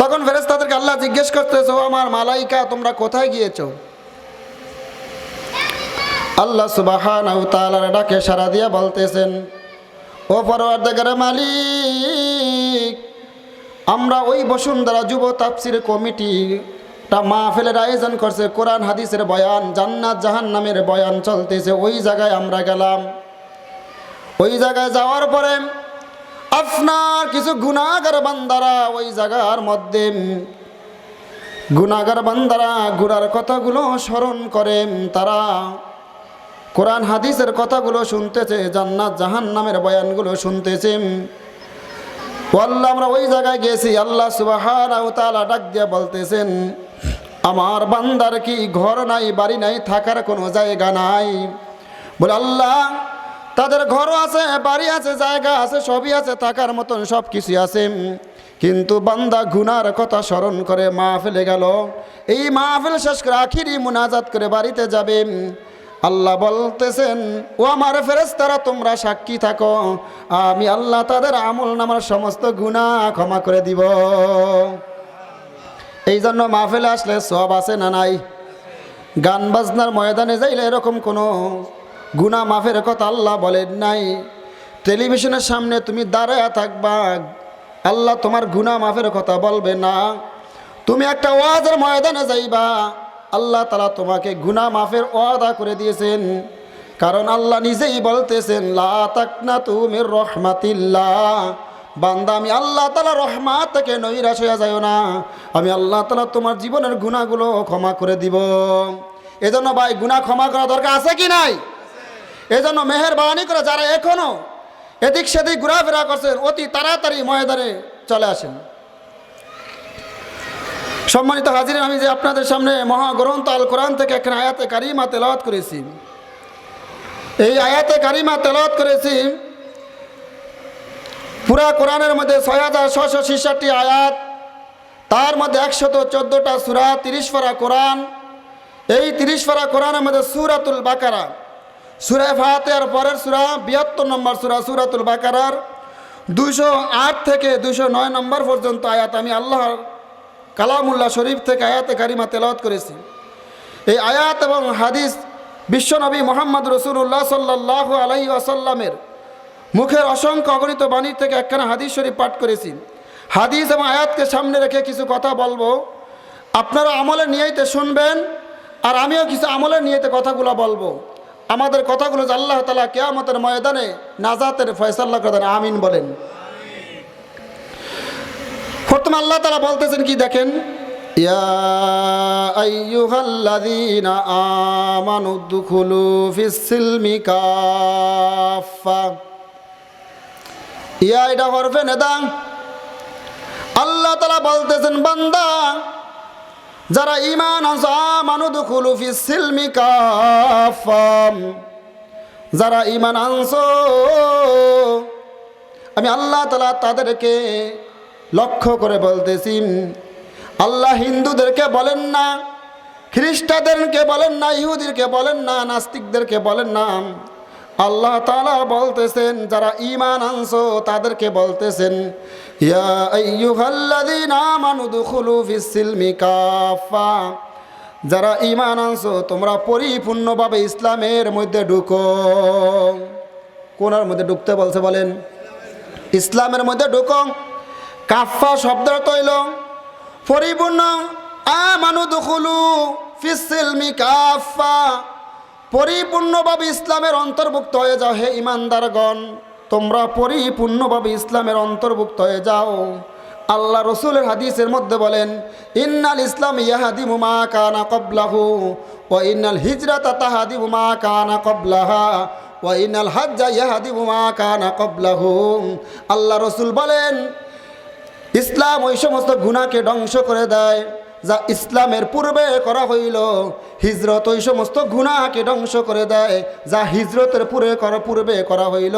তখন ফেরেস্তাদেরকে আল্লাহ জিজ্ঞেস করতেছে, ও আমার মালাইকা, তোমরা কোথায় গিয়েছো? আল্লাহ সুবাহান ডাকে সারা দিয়া বলতেছেন, ও পরওয়ার্দেগার মালিক, আমরা ওই বসুন্ধরা যুব তাপসির কমিটি টা মাহফিলের আয়োজন করছে। কোরআন, হাদিসের বয়ান, জান্নাত জাহান নামের বয়ান চলতেছে। ওই জায়গায় আমরা গেলাম। ওই জায়গায় যাওয়ার পরে আপনার কিছু গুণাগার বান্দারা ওই জায়গার মধ্যে গুণাগার বান্দারা গুড়ার কথাগুলো স্মরণ করেন তারা কোরআন, হাদিসের কথাগুলো শুনতেছে, জান্নাত জাহান নামের বয়ানগুলো শুনতেছে। আল্লাহ আমরা ওই জায়গায় গেছি, আল্লাহ সুবাহান ডাক দিয়ে বলতেছেন, আমার বান্দার কি ঘর নাই, বাড়ি নাই, থাকার কোনো জায়গা নাই? বলে, আল্লাহ তাদের ঘরও আছে, বাড়ি আছে, জায়গা আছে, সবই আছে, থাকার মতন সব কিছু আছে। কিন্তু বান্দা গুনার কথা স্মরণ করে মাহফিলে গেল। এই মাহফিল শেষ করে আখিরি মুনাজাত করে বাড়িতে যাবে। আল্লাহ বলতেছেন, ও আমার ফেরেস্তারা তোমরা সাক্ষী থাকো। আমি আল্লাহ তাদের আমল নামার সমস্ত গুণা ক্ষমা করে দিব। এই জন্য মাহফিলে আসলে সব আছে না নাই? গান বাজনার ময়দানে যাইলে এরকম কোনো গুণা মাফের কথা আল্লাহ বলেন নাই। টেলিভিশনের সামনে তুমি দাঁড়ায় থাকবা, আল্লাহ তোমার গুণা মাফের কথা বলবে না। তুমি একটা ওয়াজের ময়দানে যাইবা, আল্লাহ তালা তোমাকে গুণা মাফের ওয়াদা করে দিয়েছেন। কারণ আল্লাহ নিজেই বলতেছেন, লা তুমি রহমাতিল্লাহ। বান্দা, আমি আল্লাহ তালা রহমাত থেকে নৈরাশ হয়ে যায় না। আমি আল্লাহ তালা তোমার জীবনের গুণাগুলো ক্ষমা করে দিব। এজন্য ভাই গুণা ক্ষমা করা দরকার আছে কি নাই? এজন্য মেহরবানি করে যারা এখনও এদিক সেদিক ঘোরাফেরা করছেন, অতি তাড়াতাড়ি ময়দানে চলে আসেন। সম্মানিত হাজির, আমি যে আপনাদের সামনে মহাগ্রন্থ আল কোরআন থেকে একটা আয়াতে কারিমা তেলাওয়াত করেছি। এই আয়াতে কারিমা তেলাওয়াত করেছি, পুরা কোরআনের মধ্যে ছয় হাজার ছশো ছেষট্টি আয়াত, তার মধ্যে একশত চোদ্দোটা সুরা, তিরিশ পারা কোরআন। এই তিরিশ পারা কোরআনের মধ্যে সুরাতুল বাকারা। সুরা ফাতের পরের সুরা, বিয়াত্তর নম্বর সুরা, সুরাতুল বাকারার দুশো আট থেকে দুশো নয় নম্বর পর্যন্ত আয়াত আমি আল্লাহর কালামুল্লাহ শরীফ থেকে আয়াতে কারিমা তেলাওয়াত করেছি। এই আয়াত এবং হাদিস বিশ্বনবী মোহাম্মদ রসুল্লাহ সাল্লাহ আলহি আসাল্লামের মুখের অসংখ্য অগণিত বাণী থেকে একখানা হাদিস শরীফ পাঠ করেছি। হাদিস এবং আয়াতকে সামনে রেখে কিছু কথা বলব। আপনারা আমলের নিয়েতে শুনবেন আর আমিও কিছু আমলের নিয়েতে কথাগুলো বলব। আমাদের কথাগুলো যে আল্লাহ তালা কেয়ামতের ময়দানে নাজাতের ফয়সাল্লা করে দেন, আমিন বলেন। প্রথমে আল্লাহ তালা বলতেছেন কি দেখেন? ইয়া এটা আল্লাহ তালা বলতেছেন, বান্দা যারা ইমান যারা ইমান আনছো, আমি আল্লাহ তালা তাদেরকে লক্ষ্য করে বলতেছি। আল্লাহ হিন্দুদেরকে বলেন না, খ্রিস্টানদেরকে বলেন না ইহুদিরকে বলেন না, নাস্তিকদেরকে বলেন না। আল্লাহ তালা বলতেছেন, যারা ইমান আনছো, তাদেরকে বলতেছেন যারা ইমান আনছো, তোমরা পরিপূর্ণভাবে ইসলামের মধ্যে ঢুকো। কোনার মধ্যে ঢুকতে বলছে বলেন? ইসলামের মধ্যে ঢুকো। কাফা শব্দ তৈল পরিপূর্ণ আমানু দুখুলু কাফা পরিপূর্ণভাবে ইসলামের অন্তর্ভুক্ত হয়ে যাও হে ইমানদারগণ তোমরা পরিপূর্ণভাবে ইসলামের অন্তর্ভুক্ত হয়ে যাও। আল্লাহ রসুলের হাদিসের মধ্যে বলেন, ইন্নাল ইসলাম ইয়াহাদি মুমা কানা কবলাহু ও ইন্নাল হিজরাত তাহাদি মুমা কানা কবলাহা ও ইন্নাল হাজ্জা ইয়াহাদি মুমা কানা কবলাহু আল্লাহ রসুল বলেন, ইসলাম ওই সমস্ত গুণাকে ধ্বংস করে দেয়, যা ইসলামের পূর্বে করা হইল। হিজরত ওই সমস্ত গুণাকে ধ্বংস করে দেয়, যা হিজরতের পূর্বে করা পূর্বে করা হইল।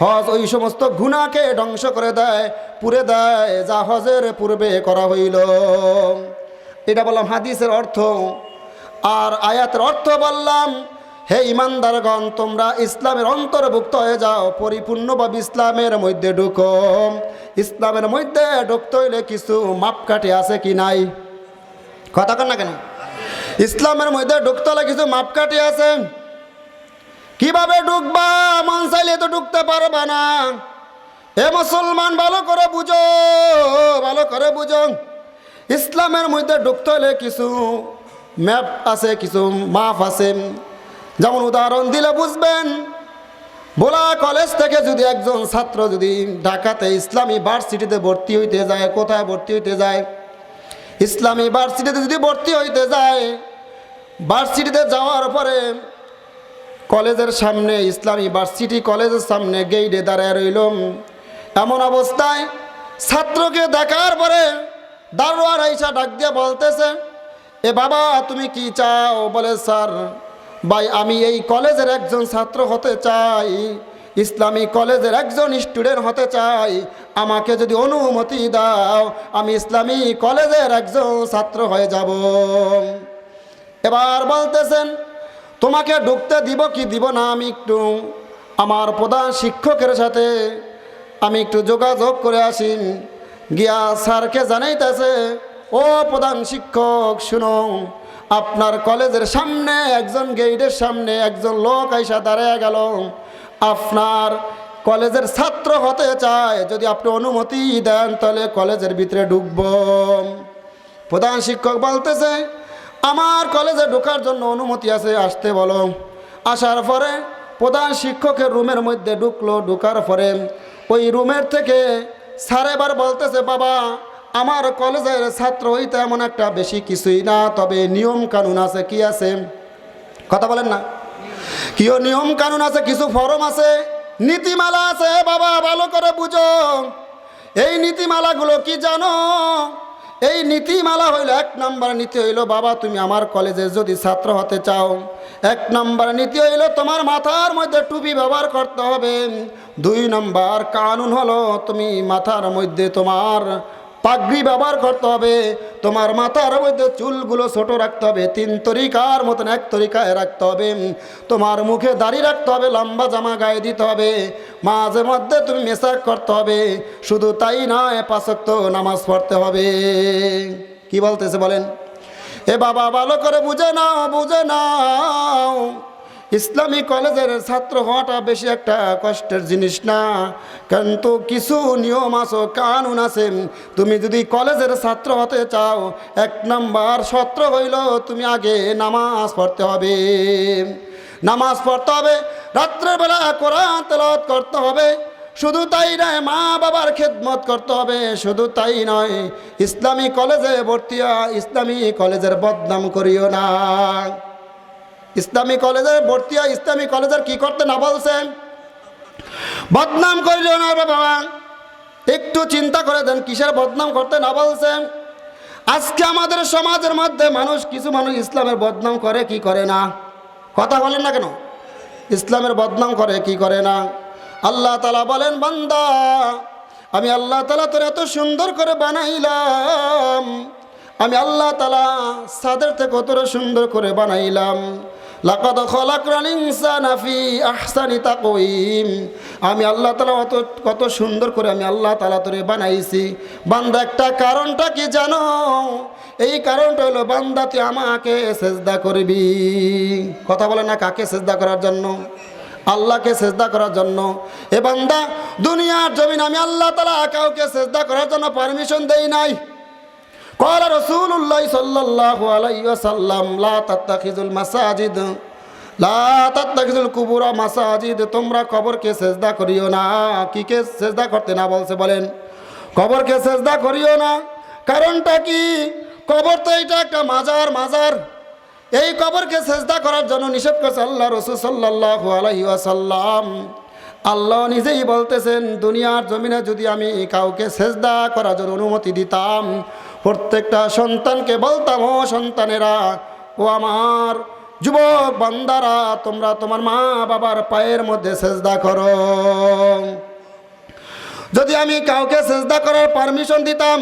হজ ওই সমস্ত গুণাকে ধ্বংস করে দেয়, পুরে দেয়, যা হজের পূর্বে করা হইল। এটা বললাম হাদিসের অর্থ। আর আয়াতের অর্থ বললাম, হে ইমানদারগণ, তোমরা ইসলামের অন্তর্ভুক্ত হয়ে যাও, পরিপূর্ণভাবে ইসলামের মধ্যে ঢুকো। ইসলামের মধ্যে ঢুকতে হইলে কিছু মাপকাঠি আছে কি নাই? কথা কন না কেন? ইসলামের মধ্যে ঢুকতে হলে কিছু মাপকাঠি আছে? কীভাবে ঢুকবা মন চাইলে তো ঢুকতে পারবা না। এ মুসলমান, ভালো করে বুঝো, ভালো করে বুঝো। ইসলামের মধ্যে ঢুকতে হলে কিছু ম্যাপ আছে, কিছু মাপ আছে। যেমন উদাহরণ দিলে বুঝবেন বোলা কলেজ থেকে যদি একজন ছাত্র যদি ঢাকাতে ইসলামী ভার্সিটিতে ভর্তি হইতে যায়, কোথায় ভর্তি হইতে যায়? ইসলামী ভার্সিটিতে যদি ভর্তি হইতে যায়, ভার্সিটিতে যাওয়ার পরে কলেজের সামনে, ইসলামী ভার্সিটি কলেজের সামনে গেইটে দাঁড়ায় রইল এমন অবস্থায় ছাত্রকে দেখার পরে দারোয়ার আইসা ডাক দিয়ে বলতেছে, এ বাবা, তুমি কি চাও? বলে, স্যার, ভাই, আমি এই কলেজের একজন ছাত্র হতে চাই। ইসলামী কলেজের একজন স্টুডেন্ট হতে চাই। আমাকে যদি অনুমতি দাও, আমি ইসলামী কলেজের একজন ছাত্র হয়ে যাব। এবার বলতেছেন তোমাকে ঢুকতে দিব কি দিব না আমি একটু আমার প্রধান শিক্ষকের সাথে আমি একটু যোগাযোগ করে আসি। গিয়া স্যারকে জানাইতেছে, ও প্রধান শিক্ষক, শুনো, আপনার কলেজের সামনে একজন গেইটের সামনে একজন লোক আইসা দাঁড়ায় গেল। আপনার কলেজের ছাত্র হতে চায়, যদি আপনি অনুমতি দেন তাহলে কলেজের ভিতরে ঢুকব। প্রধান শিক্ষক বলতেছে আমার কলেজে ঢোকার জন্য অনুমতি আছে, আসতে বলো। আসার পরে প্রধান শিক্ষকের রুমের মধ্যে ঢুকলো। ঢুকার পরে ওই রুমের থেকে স্যার এবার বলতেছে, বাবা, আমার কলেজের ছাত্র হইতে এমন একটা বেশি কিছুই না, তবে নিয়ম কানুন আছে, কি আছে? কথা বলেন না। কিও নিয়ম কানুন আছে, কিছু ফরম আছে? নীতিমালা আছে, বাবা, ভালো করে বুঝো। এই নীতিমালাগুলো কি জানো? এই নীতিমালা হইল, এক নম্বর নীতি হইল, বাবা, তুমি আমার কলেজে যদি ছাত্র হতে চাও। এক নম্বর নীতি হইল, তোমার মাথার মধ্যে টুপি ব্যবহার করতে হবে। দুই নম্বর কানুন হলো, তুমি মাথার মধ্যে তোমার পাগড়ি ব্যবহার করতে হবে। তোমার মাথার মধ্যে চুলগুলো ছোট রাখতে হবে। তিন তরিকার মতন এক তরিকায় রাখতে হবে। তোমার মুখে দাড়ি রাখতে হবে, লম্বা জামা গায়ে দিতে হবে। মাঝে মধ্যে তুমি মেসাক করতে হবে। শুধু তাই নয় পাঁচক্ত নামাজ পড়তে হবে। কি বলতেছে বলেন? এ বাবা ভালো করে বুঝে নাও বুঝে নাও। ইসলামী কলেজের ছাত্র হওয়াটা বেশি একটা কষ্টের জিনিস না। কিন্তু কিছু নিয়ম আছো, কানুন আছে। তুমি যদি কলেজের ছাত্র হতে চাও, এক নম্বর সত্র হইল তুমি আগে নামাজ পড়তে হবে। নামাজ পড়তে হবে, রাত্রের বেলা কোরআন তেলাওয়াত করতে হবে। শুধু তাই নয়, মা বাবার খেদমত করতে হবে। শুধু তাই নয়, ইসলামী কলেজে ভর্তি ইসলামী কলেজের বদনাম করিও না। ইসলামী কলেজে ভর্তি হয়, ইসলামী কলেজের কি করতে না বলছেন? বদনাম করিল না বাবা। একটু চিন্তা করে দেন, কিসের বদনাম করতে না বলছেন? আজকে আমাদের সমাজের মধ্যে মানুষ, কিছু মানুষ ইসলামের বদনাম করে, কি করে না? কথা বলেন না কেন? ইসলামের বদনাম করে, কি করে না? আল্লাহ তালা বলেন, বান্দা, আমি আল্লাহ তালা তোর এত সুন্দর করে বানাইলাম। আমি আল্লাহ তালা সাদের থেকে কতটা সুন্দর করে বানাইলাম। লাকাদ খলাকরাল ইনসানা ফি আহসানি তাকওয়িম। আমি আল্লাহ তালা অত, কত সুন্দর করে আমি আল্লাহ তালা তোরে বানাইছি। বান্দা, একটা কারণটা কি জানো? এই কারণটা হলো, বান্দা, তুই আমাকে সেজদা করবি। কথা বলে না কাকে সেজদা করার জন্য? আল্লাহকে সেজদা করার জন্য। এ বান্দা, দুনিয়ার জমিন আমি আল্লাহ তালা কাউকে সেজদা করার জন্য পারমিশন দেই নাই। قال رسول الله صلى الله عليه وسلم لا تتخذوا المساجد লা তাত্তাখিজুল কুবুরা মাসাজিদ তোমরা কবরকে সেজদা করিও না কি কে সেজদা করতে না বলছে বলেন কবরকে সেজদা করিও না কারণটা কি কবর তো এটা একটা মাজার মাজার এই কবরকে সেজদা করার জন্য নিষেধ করছে আল্লাহ রসুল সাল্লাল্লাহু আলাইহি ওয়াসাল্লাম আল্লাহ নিজেই বলতেছেন দুনিয়ার জমিনে যদি আমি কাউকে সেজদা করার জন্য অনুমতি দিতাম প্রত্যেকটা সন্তানকে বলতাম, ও সন্তানেরা, ও আমার যুবক বান্দারা, তোমরা তোমার মা বাবার পায়ের মধ্যে সেজদা করো। যদি আমি কাউকে সেজদা করার পারমিশন দিতাম,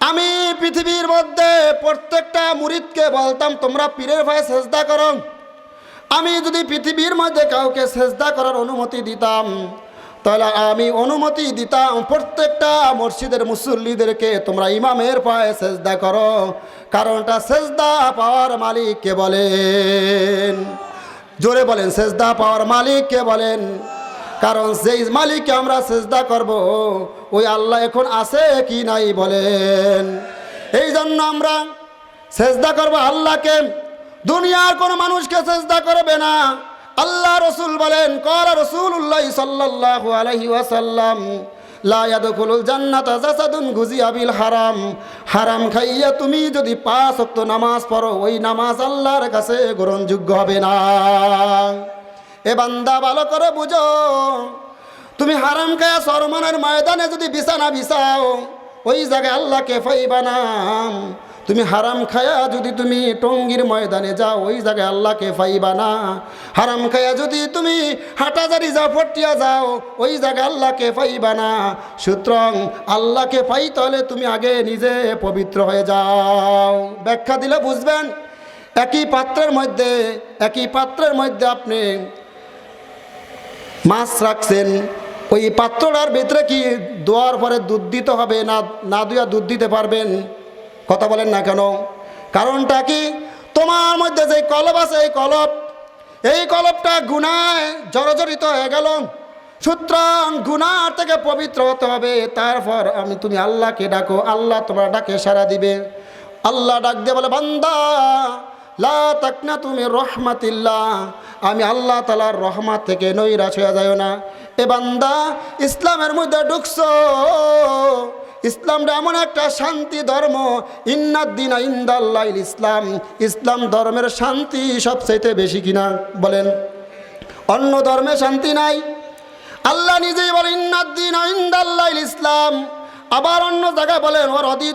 আমি পৃথিবীর মধ্যে প্রত্যেকটা মুরিদকে বলতাম, তোমরা পীরের ভাই সেজদা করো। আমি যদি পৃথিবীর মধ্যে কাউকে সেজদা করার অনুমতি দিতাম তাহলে আমি অনুমতি দিতাম প্রত্যেকটা মসজিদের মুসল্লিদেরকে, তোমরা ইমামের পায়ে সেজদা করো। কারণটা সেজদা পাওয়ার মালিক কে বলেন? জোরে বলেন, সেজদা পাওয়ার মালিক কে বলেন? কারণ যেই মালিককে আমরা সেজদা করব, ওই আল্লাহ এখন আছে কি নাই বলেন? এই জন্য আমরা সেজদা করব আল্লাহকে। দুনিয়ার কোনো মানুষকে সেজদা করবে না। আল্লাহ রসুল বলেন কর রসুল্লাহ সাল্লাল্লাহু আলাইহি ওয়াসাল্লাম, লা ইয়াদখুলুল জান্নাতা জাসাদুন গুজিয়া বিল হারাম। হারাম খাইয়া তুমি যদি পাঁচ ওয়াক্ত নামাজ পড়ো, ওই নামাজ আল্লাহর কাছে গ্রহণযোগ্য হবে না। এ বান্দা ভালো করে বুঝো, তুমি হারাম খায়া সরমানের ময়দানে যদি বিছানা বিছাও, ওই জায়গায় আল্লাহকে ফাইবা না তুমি হারাম খায়া যদি তুমি টঙ্গির ময়দানে যাও, ওই জায়গায় আল্লাহকে ফাইবা না। হারাম খায়া যদি তুমি হাটাজারি যাও ফটিয়া যাও, ওই জায়গায় আল্লাহকে ফাইবা না। সুতরাং আল্লাহকে পাই তাহলে তুমি আগে নিজে পবিত্র হয়ে যাও। ব্যাখ্যা দিলে বুঝবেন? একই পাত্রের মধ্যে, একই পাত্রের মধ্যে আপনি মাছ রাখছেন। ওই পাত্রটার ভিতরে কি দোয়ার পরে দুধ দিতে হবে, না না দুয়া দুধ দিতে পারবেন? কথা বলেন না কেন? কারণটা কি? তোমার মধ্যে যে কলব আছে, এই কলব, এই কলবটা গুনায় জর্জরিত হয়ে গেল। সুতরাং গুনার থেকে পবিত্র হতে হবে। তারপর আমি, তুমি আল্লাহকে ডাকো, আল্লাহ তোমার ডাকে সারা দিবে। আল্লাহ ডাক দিয়ে বলে, বান্দা, লা তাকনা তুমি রহমাতিল্লাহ। আমি আল্লাহ তালার রহমাত থেকে নৈরাশ হয়ে যায় না। এ বান্দা, ইসলামের মধ্যে ঢুকছো। ইসলামটা এমন একটা শান্তি ধর্ম ইন্নাদ্দিনা ইন্দাল্লাহ ইসলাম। ইসলাম ধর্মের শান্তি সবচাইতে বেশি কিনা বলেন। অন্য ধর্মে শান্তি নাই। আল্লাহ নিজেই বলে ইন্নাদ্দিন ইন্দাল্লাহ ইসলাম। আবার অন্য জায়গায় বলেন ওর অদি